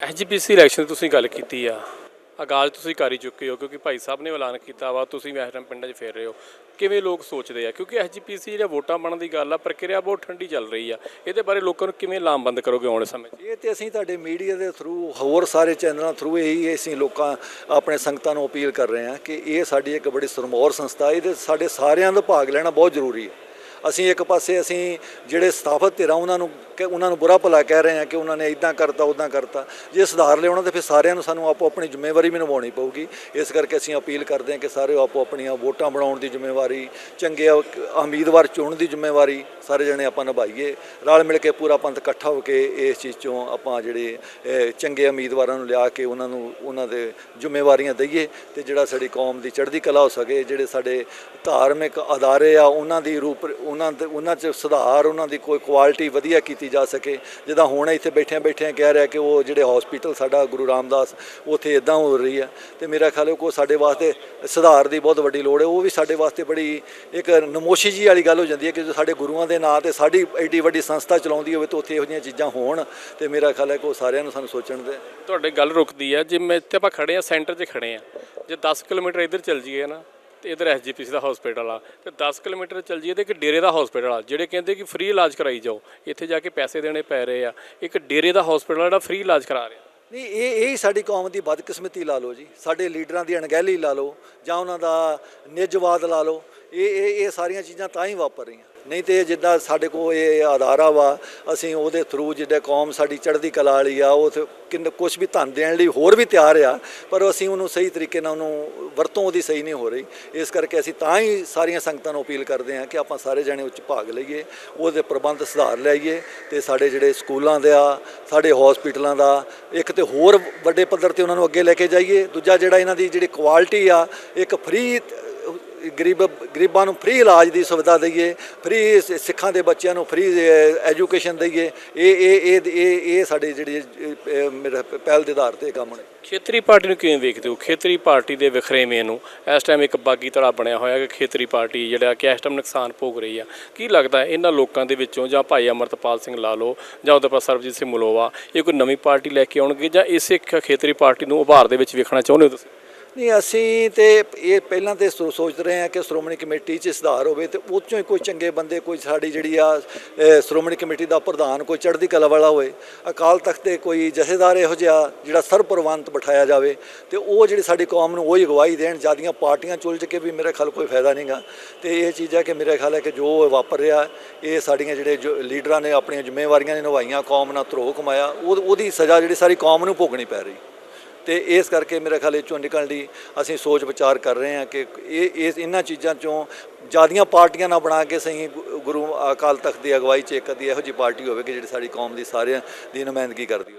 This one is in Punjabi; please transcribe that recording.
ਐਸਜੀਪੀਸੀ ਇਲੈਕਸ਼ਨ ਦੀ ਤੁਸੀਂ ਗੱਲ ਕੀਤੀ ਆ। ਆਗਾਜ਼ ਤੁਸੀਂ ਕਰ ਹੀ ਚੁੱਕੇ ਹੋ ਕਿਉਂਕਿ ਭਾਈ ਸਾਹਿਬ ਨੇ ਐਲਾਨ ਕੀਤਾ ਵਾ, ਤੁਸੀਂ ਵੀ ਪਿੰਡਾਂ 'ਚ ਫੇਰ ਰਹੇ ਹੋ। ਕਿਵੇਂ ਲੋਕ ਸੋਚਦੇ ਆ? ਕਿਉਂਕਿ ਐਸਜੀਪੀਸੀ ਜਿਹੜਾ ਵੋਟਾਂ ਬਣਨ ਦੀ ਗੱਲ ਆ, ਪ੍ਰਕਿਰਿਆ ਬਹੁਤ ਠੰਡੀ ਚੱਲ ਰਹੀ ਆ। ਇਹਦੇ ਬਾਰੇ ਲੋਕਾਂ ਨੂੰ ਕਿਵੇਂ ਲਾਮਬੰਦ ਕਰੋਗੇ ਆਉਣ ਸਮੇਂ 'ਚ? ਇਹ ਤੇ ਅਸੀਂ ਤੁਹਾਡੇ ਮੀਡੀਆ ਦੇ ਥਰੂ ਹੋਰ ਸਾਰੇ ਚੈਨਲਾਂ ਥਰੂ ਇਹੀ ਅਸੀਂ ਲੋਕਾਂ, ਆਪਣੇ ਸੰਗਤਾਂ ਨੂੰ ਅਪੀਲ ਕਰ ਰਹੇ ਹਾਂ ਕਿ ਇਹ ਸਾਡੀ ਇੱਕ ਬੜੀ ਸਰਮੌਰ ਸੰਸਥਾ ਇਹਦੇ ਸਾਡੇ ਸਾਰਿਆਂ ਦਾ ਭਾਗ ਲੈਣਾ ਬਹੁਤ ਜ਼ਰੂਰੀ ਹੈ। ਅਸੀਂ ਇੱਕ ਪਾਸੇ ਅਸੀਂ ਜਿਹੜੇ ਸਥਾਪਿਤ ਧਿਰਾਂ, ਉਹਨਾਂ ਨੂੰ ਕਿ ਉਹਨਾਂ ਨੂੰ ਬੁਰਾ ਭਲਾ ਕਹਿ ਰਹੇ ਹਾਂ ਕਿ ਉਹਨਾਂ ਨੇ ਇਦਾਂ ਕਰਤਾ ਉਦਾਂ ਕਰਤਾ। ਜੇ ਸੁਧਾਰ ਲਿਆਉਣਾ ਤਾਂ ਫਿਰ ਸਾਰਿਆਂ ਨੂੰ ਸਾਨੂੰ ਆਪੋ ਆਪਣੀ ਜ਼ਿੰਮੇਵਾਰੀ ਵੀ ਨਿਭਾਉਣੀ ਪਊਗੀ। ਇਸ ਕਰਕੇ ਅਸੀਂ ਅਪੀਲ ਕਰਦੇ ਹਾਂ ਕਿ ਸਾਰੇ ਆਪੋ ਆਪਣੀਆਂ ਵੋਟਾਂ ਬਣਾਉਣ ਦੀ ਜ਼ਿੰਮੇਵਾਰੀ, ਚੰਗੇ ਉਮੀਦਵਾਰ ਚੁਣਨ ਦੀ ਜ਼ਿੰਮੇਵਾਰੀ ਸਾਰੇ ਜਣੇ ਆਪਾਂ ਨਿਭਾਈਏ। ਰਲ ਮਿਲ ਕੇ ਪੂਰਾ ਪੰਥ ਇਕੱਠਾ ਹੋ ਕੇ ਇਸ ਚੀਜ਼ ਚੋਂ ਆਪਾਂ ਜਿਹੜੇ ਚੰਗੇ ਉਮੀਦਵਾਰਾਂ ਨੂੰ ਲਿਆ ਕੇ ਉਹਨਾਂ ਨੂੰ, ਉਹਨਾਂ ਦੇ ਜ਼ਿੰਮੇਵਾਰੀਆਂ ਦਈਏ ਤੇ ਜਿਹੜਾ ਸਾਡੀ ਕੌਮ ਦੀ ਚੜ੍ਹਦੀ ਕਲਾ ਹੋ ਸਕੇ, ਜਿਹੜੇ ਸਾਡੇ ਧਾਰਮਿਕ ਅਦਾਰੇ ਆ, ਉਹਨਾਂ ਦੀ ਰੂਪ, ਉਹਨਾਂ ਦੇ, ਉਹਨਾਂ 'ਚ ਸੁਧਾਰ, ਉਹਨਾਂ ਦੀ ਕੋਈ ਕੁਆਲਿਟੀ ਵਧੀਆ ਕੀਤੀ ਜਾ ਸਕੇ। ਜਿੱਦਾਂ ਹੁਣ ਇੱਥੇ ਬੈਠਿਆਂ ਬੈਠਿਆਂ ਕਹਿ ਰਿਹਾ ਕਿ ਉਹ ਜਿਹੜੇ ਹਸਪੀਟਲ ਸਾਡਾ ਗੁਰੂ ਰਾਮਦਾਸ, ਉੱਥੇ ਇਦਾਂ ਹੋ ਰਹੀ ਹੈ। ਤੇ ਮੇਰਾ ਖਿਆਲ ਹੈ ਕੋ ਸਾਡੇ ਵਾਸਤੇ ਸੁਧਾਰ ਦੀ ਬਹੁਤ ਵੱਡੀ ਲੋੜ ਹੈ। ਉਹ ਵੀ ਸਾਡੇ ਵਾਸਤੇ ਬੜੀ ਇੱਕ ਨਮੋਸ਼ੀ ਜੀ ਵਾਲੀ ਗੱਲ ਹੋ ਜਾਂਦੀ ਹੈ ਕਿ ਜੋ ਸਾਡੇ ਗੁਰੂਆਂ ਦੇ ਨਾਂ ਤੇ ਸਾਡੀ ਐਡੀ ਵੱਡੀ ਸੰਸਥਾ ਚਲਾਉਂਦੀ ਹੋਵੇ ਤਾਂ ਉੱਥੇ ਇਹੋ ਜਿਹੀਆਂ ਚੀਜ਼ਾਂ ਹੋਣ ਤੇ ਮੇਰਾ ਖਿਆਲ ਹੈ ਕਿ ਉਹ ਸਾਰਿਆਂ ਨੂੰ ਸਾਨੂੰ ਸੋਚਣ ਦੇ। ਤੁਹਾਡੇ ਗੱਲ ਰੁਕਦੀ ਆ ਜਿਵੇਂ ਇੱਥੇ ਆਪਾਂ ਖੜੇ ਆ ਸੈਂਟਰ 'ਚ ਖੜੇ ਆ ਜੇ 10 ਕਿਲੋਮੀਟਰ ਇੱਧਰ ਚੱਲ ਜਾਈਏ ਨਾ ਇਧਰ ਐਸਜੀਪੀਸੀ ਦਾ ਹਸਪੀਟਲ ਆ। ਤੇ 10 ਕਿਲੋਮੀਟਰ ਚੱਲ ਜਾਈਏ ਤੇ ਇੱਕ ਡੇਰੇ ਦਾ ਹਸਪੀਟਲ ਆ, ਜਿਹੜੇ ਕਹਿੰਦੇ ਕਿ ਫ੍ਰੀ ਇਲਾਜ ਕਰਾਈ ਜਾਓ, ਇੱਥੇ ਜਾ ਕੇ ਪੈਸੇ ਦੇਣੇ ਪੈ ਰਹੇ ਆ। ਇੱਕ ਡੇਰੇ ਦਾ ਹਸਪੀਟਲ ਜਿਹੜਾ ਫ੍ਰੀ ਇਲਾਜ ਕਰਾ ਰਿਹਾ ਨਹੀਂ, ਇਹ ਇਹ ਹੀ ਸਾਡੀ ਕੌਮ ਦੀ ਬਦਕਿਸਮਤੀ ਲਾ ਲਓ ਜੀ। ਸਾਡੇ ਲੀਡਰਾਂ ਦੀ ਅਣਗਹਿਲੀ ਲਾ ਲਓ, ਜਾਂ ਉਹਨਾਂ ਦਾ ਨਿੱਜਵਾਦ ਲਾ ਲਓ। ਇਹ ਇਹ ਇਹ ਸਾਰੀਆਂ ਚੀਜ਼ਾਂ ਤਾਂ ਹੀ ਵਾਪਰ ਰਹੀਆਂ। ਨਹੀਂ ਤੇ ਜਿੱਦਾਂ ਸਾਡੇ ਕੋਲ ਇਹ ਆਧਾਰਾ ਵਾ, ਅਸੀਂ ਉਹਦੇ ਥਰੂ ਜਿੱਦਾਂ ਕੌਮ ਸਾਡੀ ਚੜ੍ਹਦੀ ਕਲਾ ਵਾਲੀ ਆ, ਉਹ ਕਿੰਨ ਕੁਝ ਵੀ ਧੰਨ ਦੇਣ ਲਈ ਹੋਰ ਵੀ ਤਿਆਰ ਆ, ਪਰ ਅਸੀਂ ਉਹਨੂੰ ਸਹੀ ਤਰੀਕੇ ਨਾਲ ਉਹਨੂੰ ਵਰਤੋਂ ਉਹਦੀ ਸਹੀ ਨਹੀਂ ਹੋ ਰਹੀ। ਇਸ ਕਰਕੇ ਅਸੀਂ ਤਾਂ ਹੀ ਸਾਰੀਆਂ ਸੰਗਤਾਂ ਨੂੰ ਅਪੀਲ ਕਰਦੇ ਹਾਂ ਕਿ ਆਪਾਂ ਸਾਰੇ ਜਣੇ ਉੱਚ ਭਾਗ ਲਈਏ, ਉਹਦੇ ਪ੍ਰਬੰਧ ਸੁਧਾਰ ਲਿਆਈਏ ਤੇ ਸਾਡੇ ਜਿਹੜੇ ਸਕੂਲਾਂ ਦੇ ਆ ਸਾਡੇ ਹਸਪੀਟਲਾਂ ਦਾ, ਇੱਕ ਤੇ ਹੋਰ ਵੱਡੇ ਪੱਧਰ ਤੇ ਉਹਨਾਂ ਨੂੰ ਅੱਗੇ ਲੈ ਕੇ ਜਾਈਏ, ਦੂਜਾ ਜਿਹੜਾ ਇਹਨਾਂ ਦੀ ਜਿਹੜੀ ਕੁਆਲਿਟੀ ਆ, ਇੱਕ ਫ੍ਰੀ ਗਰੀਬ ਗਰੀਬਾਂ ਨੂੰ ਫ੍ਰੀ ਇਲਾਜ ਦੀ ਸੁਵਿਧਾ ਦਈਏ, ਫ੍ਰੀ ਸਿੱਖਾਂ ਦੇ ਬੱਚਿਆਂ ਨੂੰ ਫ੍ਰੀ ਐਜੂਕੇਸ਼ਨ ਦਈਏ, ਇਹ ਇਹ ਇਹ ਇਹ ਇਹ ਸਾਡੇ ਜਿਹੜੀ ਪਹਿਲ ਦੇ ਆਧਾਰ ਤੇ ਕੰਮ ਨੇ। ਖੇਤਰੀ ਪਾਰਟੀ ਨੂੰ ਕਿਵੇਂ ਵੇਖਦੇ ਹੋ? ਖੇਤਰੀ ਪਾਰਟੀ ਦੇ ਵਿਖਰੇਵੇਂ ਨੂੰ। ਇਸ ਟਾਈਮ ਇੱਕ ਬਾਗੀ ਧੜਾ ਬਣਿਆ ਹੋਇਆ ਕਿ ਖੇਤਰੀ ਪਾਰਟੀ ਜਿਹੜਾ ਕਿ ਇਸ ਟਾਈਮ ਨੁਕਸਾਨ ਭੋਗ ਰਹੀ ਆ। ਕੀ ਲੱਗਦਾ ਇਹਨਾਂ ਲੋਕਾਂ ਦੇ ਵਿੱਚੋਂ ਜਾਂ ਭਾਈ ਅਮਰਤਪਾਲ ਸਿੰਘ ਲਾਲੋ ਜਾਂ ਉਹਦੇ ਪਾਸ ਸਰਬਜੀਤ ਸਿੰਘ ਮਲੋਵਾ, ਇਹ ਕੋਈ ਨਵੀਂ ਪਾਰਟੀ ਲੈ ਕੇ ਆਉਣਗੇ ਜਾਂ ਇਸੇ ਖੇਤਰੀ ਪਾਰਟੀ ਨੂੰ ਉਭਾਰ ਦੇ ਵਿੱਚ ਵੇਖਣਾ ਚਾਹੁੰਦੇ ਹੋ ਤੁਸੀਂ? ਨਹੀਂ, ਅਸੀਂ ਤੇ ਇਹ ਪਹਿਲਾਂ ਤੇ ਸੋ- ਸੋਚ ਰਹੇ ਹਾਂ ਕਿ ਸ਼੍ਰੋਮਣੀ ਕਮੇਟੀ 'ਚ ਸੁਧਾਰ ਹੋਵੇ ਤੇ ਉਹ 'ਚੋਂ ਹੀ ਕੋਈ ਚੰਗੇ ਬੰਦੇ, ਕੋਈ ਸਾਡੀ ਜਿਹੜੀ ਆ ਸ਼੍ਰੋਮਣੀ ਕਮੇਟੀ ਦਾ ਪ੍ਰਧਾਨ ਕੋਈ ਚੜ੍ਹਦੀ ਕਲਾ ਵਾਲਾ ਹੋਵੇ, ਅਕਾਲ ਤਖਤ ਦੇ ਕੋਈ ਜਥੇਦਾਰ ਇਹੋ ਜਿਹਾ ਜਿਹੜਾ ਸਰਪ੍ਰਵਾਨਤ ਬਿਠਾਇਆ ਜਾਵੇ ਤੇ ਉਹ ਜਿਹੜੀ ਸਾਡੀ ਕੌਮ ਨੂੰ ਉਹੀ ਅਗਵਾਈ ਦੇਣ, ਜਿਆਦੀਆਂ ਪਾਰਟੀਆਂ ਚੁਲਝ ਕੇ ਵੀ ਮੇਰੇ ਖਿਆਲ ਕੋਈ ਫਾਇਦਾ ਨਹੀਂਗਾ ਤੇ ਇਹ ਚੀਜ਼ ਹੈ ਕਿ ਮੇਰੇ ਖਿਆਲ ਹੈ ਕਿ ਜੋ ਵਾਪਰ ਰਿਹਾ, ਇਹ ਸਾਡੀਆਂ ਜਿਹੜੇ ਜੋ ਲੀਡਰਾਂ ਨੇ ਆਪਣੀਆਂ ਜ਼ਿੰਮੇਵਾਰੀਆਂ ਨੇ ਨਿਭਾਈਆਂ, ਕੌਮ ਨਾਲ ਧਰੋਹ ਕਮਾਇਆ, ਉਹ, ਉਹਦੀ ਸਜ਼ਾ ਜਿਹੜੀ ਸਾਰੀ ਕੌਮ ਨੂੰ ਭੋਗਣੀ ਪੈ ਰਹੀ। ਤੇ ਇਸ ਕਰਕੇ ਮੇਰੇ ਖਿਆਲ ਇਹ ਚੋਂ ਨਿਕਲਣ ਲਈ ਅਸੀਂ ਸੋਚ ਵਿਚਾਰ ਕਰ ਰਹੇ ਹਾਂ ਕਿ ਇਹ, ਇਸ ਇਹਨਾਂ ਚੀਜ਼ਾਂ ਚੋਂ ਜਿਆਦੀਆਂ ਪਾਰਟੀਆਂ ਨਾ ਬਣਾ ਕੇ ਸਹੀ ਗੁਰੂ ਅਕਾਲ ਤਖਤ ਦੀ ਅਗਵਾਈ 'ਚ ਇੱਕ ਅੱਧੀ ਇਹੋ ਜਿਹੀ ਪਾਰਟੀ ਹੋਵੇ ਕਿ ਜਿਹੜੀ ਸਾਡੀ ਕੌਮ ਦੀ ਸਾਰਿਆਂ ਦੀ ਨੁਮਾਇੰਦਗੀ ਕਰਦੀ ਹੋਵੇ।